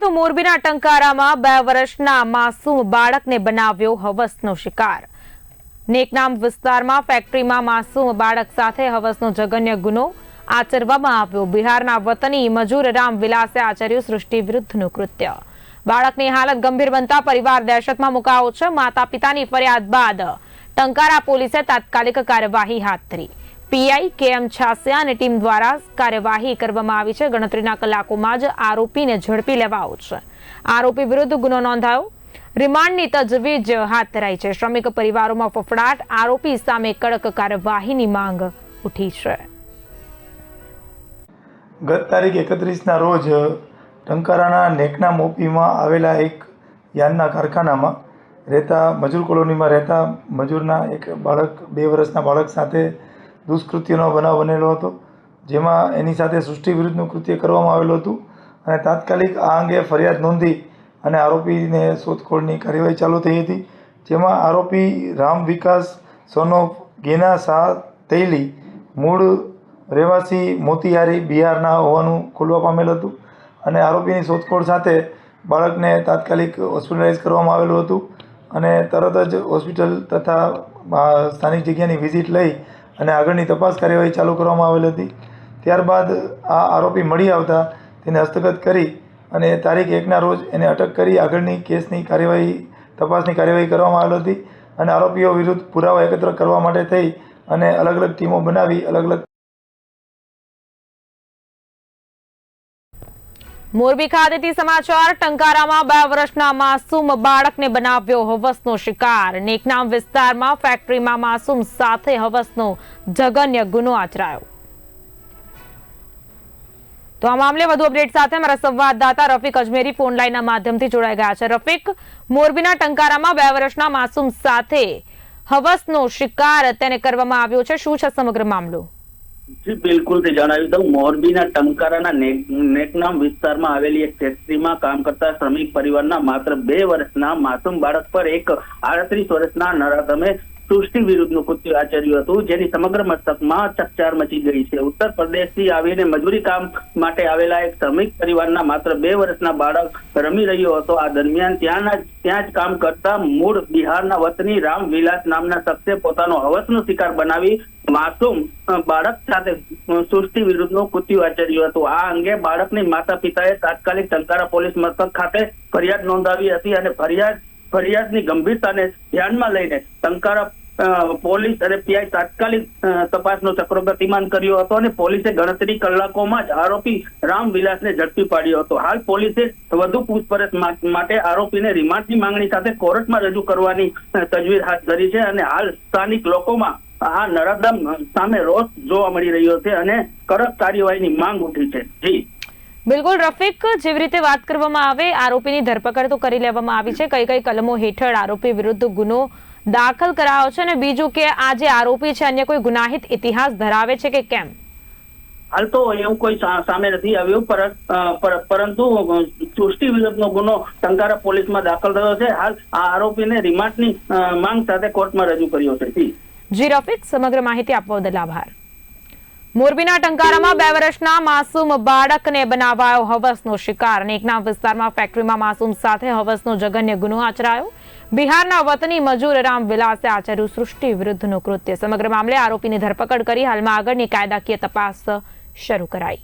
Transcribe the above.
તો મોરબીના ટંકારામાં બે વર્ષના માસૂમ બાળકને બનાવ્યો હવસનો શિકાર. નેકનામ વિસ્તારમાં ફેક્ટરીમાં માસૂમ બાળક સાથે હવસનો જગન્ય ગુનો આચરવામાં આવ્યો. બિહારના વતની મજૂર રામ વિલાસે આચર્યું સૃષ્ટિ વિરુદ્ધનું કૃત્ય. બાળકની હાલત ગંભીર બનતા પરિવાર દહેશતમાં મુકાયો છે. માતા પિતાની ફરિયાદ બાદ ટંકારા પોલીસે તાત્કાલિક કાર્યવાહી હાથ ધરી. પીઆઈ કેએમ છાસિયા અને ટીમ દ્વારા કાર્યવાહી કરવામાં આવી છે. ગણતરીના કલાકોમાં જ આરોપીને ઝડપી લેવાયો છે. આરોપી વિરુદ્ધ ગુનો નોંધાયો. રિમાન્ડની તજવીજ હાથ ધરાઈ છે. શ્રમિક પરિવારોમાં ફફડાટ. આરોપી સામે કડક કાર્યવાહીની માંગ ઉઠી છે. ગત તારીખ એકત્રીસના રોજ ટંકારાના નેકના મોપીમાં આવેલા એક યાનના કારખાનામાં રહેતા મજૂર કોલોનીમાં રહેતા મજૂરના એક બાળક, બે વર્ષના બાળક સાથે દુષ્કૃત્યનો બનાવ બનેલો હતો, જેમાં એની સાથે સૃષ્ટિ વિરુદ્ધનું કૃત્ય કરવામાં આવેલું હતું અને તાત્કાલિક આ અંગે ફરિયાદ નોંધી અને આરોપીને શોધખોળની કાર્યવાહી ચાલુ થઈ હતી, જેમાં આરોપી રામ વિકાસ સોનોફ ગેના શાહ તૈલી, મૂળ રહેવાસી મોતિહારી બિહારના હોવાનું ખુલવા પામેલ હતું અને આરોપીની શોધખોળ સાથે બાળકને તાત્કાલિક હોસ્પિટલાઇઝ કરવામાં આવેલું હતું અને તરત જ હોસ્પિટલ તથા સ્થાનિક જગ્યાની વિઝિટ લઈ અને આગળની તપાસ કાર્યવાહી ચાલુ કરવામાં આવેલ હતી. ત્યારબાદ આ આરોપી મળી આવતા તેને હસ્તગત કરી અને તારીખ એકના રોજ એને અટક કરી આગળની કેસની કાર્યવાહી, તપાસની કાર્યવાહી કરવામાં આવેલ હતી અને આરોપીઓ વિરુદ્ધ પુરાવા એકત્ર કરવા માટે થઈ અને અલગ અલગ ટીમો બનાવી અલગ અલગ મોરબી ખાતેથી સમાચાર, ટંકારામાં બે વર્ષના માસૂમ બાળકને બનાવ્યો હવસનો શિકાર. નેકનામ વિસ્તારમાં ફેક્ટરીમાં માસૂમ સાથે હવસનો જઘન્ય ગુનો આચરાયો. તો આ મામલે વધુ અપડેટ સાથે અમારા સંવાદદાતા રફીક અજમેરી ફોન લાઈનના માધ્યમથી જોડાઈ ગયા છે. રફીક, મોરબીના ટંકારામાં બે વર્ષના માસૂમ સાથે હવસનો શિકાર તેને કરવામાં આવ્યો છે. શું છે સમગ્ર મામલો? જી, બિલકુલ તે જણાવ્યું દઉં મોરબીના ટંકારાના નેક- નેકનામ વિસ્તારમાં આવેલી એક ફેક્ટરીમાં કામ કરતા શ્રમિક પરિવારના માત્ર બે વર્ષના માસૂમ બાળક પર એક આડત્રીસ વર્ષના નરાધમે સૃષ્ટિ વિરુદ્ધનું કૃત્ય આચર્યું હતું, જેની સમગ્ર મસ્તકમાં ચકચાર મચી ગઈ છે. ઉત્તર પ્રદેશથી આવીને મજૂરી કામ માટે આવેલા એક શ્રમિક પરિવારના માત્ર બે વર્ષના બાળક રમી રહ્યો હતો. આ દરમિયાન ત્યાંના ત્યાં જ કામ કરતા મૂળ બિહારના વતની રામ વિલાસ નામના શખ્સે પોતાનો હવસનો શિકાર બનાવી માસૂમ બાળક સાથે સૃષ્ટિ વિરુદ્ધનું કૃત્યુ આચર્યું હતું. આ અંગે બાળકની માતા પિતાએ તાત્કાલિક ટંકારા પોલીસ મથક ખાતે ફરિયાદ નોંધાવી હતી અને ફરિયાદ ફરિયાદની ગંભીરતાને ધ્યાનમાં લઈને ટંકારા પોલીસ અને પીઆઈ તાત્કાલિક તપાસનો ચક્રો ગતિમાન કર્યો હતો અને પોલીસે ગણતરી કલાકોમાં જ આરોપી રામ વિલાસને ઝડપી પાડ્યો હતો. હાલ પોલીસે વધુ પૂછપરછ માટે આરોપીને રિમાન્ડની માંગણી સાથે કોર્ટમાં રજૂ કરવાની તજવીજ હાથ ધરી છે અને હાલ સ્થાનિક લોકોમાં આ નરાધમ સામે રોષ જોવા મળી રહ્યો છે અને કડક કાર્યવાહીની માંગ ઉઠી છે. જી. બિલકુલ રફીક જેવી રીતે વાત કરવામાં આવે આરોપીની ધરપકડ તો કરી લેવામાં આવી છે. કઈ કઈ કલમો હેઠળ આરોપી વિરુદ્ધ ગુનો દાખલ કરાયો છે અને બીજું કે આ જે આરોપી છે અન્ય કોઈ ગુનાહિત ઇતિહાસ ધરાવે છે કે કેમ? હાલ તો એવું કોઈ સામે નથી આવ્યું પરંતુ સૃષ્ટિ વિરુદ્ધનો ગુનો ટંકારા પોલીસમાં દાખલ થયો છે. હાલ આ આરોપીને રિમાન્ડની માંગ સાથે કોર્ટમાં રજૂ કર્યો છે. જી રફીક સમગ્ર માહિતી આપવા બદલ આભાર. મોરબીના ટંકારામાં બે વર્ષના માસૂમ બાળકને બનાવાયો હવસનો શિકાર. નેકના વિસ્તારમાં ફેક્ટરીમાં માસૂમ સાથે હવસનો જઘન્ય ગુનો આચરાયો. બિહારના વતની મજૂર રામ વિલાસે આચર્યું સૃષ્ટિ વિરુદ્ધનું કૃત્ય. સમગ્ર મામલે આરોપીની ધરપકડ કરી હાલમાં આગળની કાયદાકીય તપાસ શરૂ કરાઈ.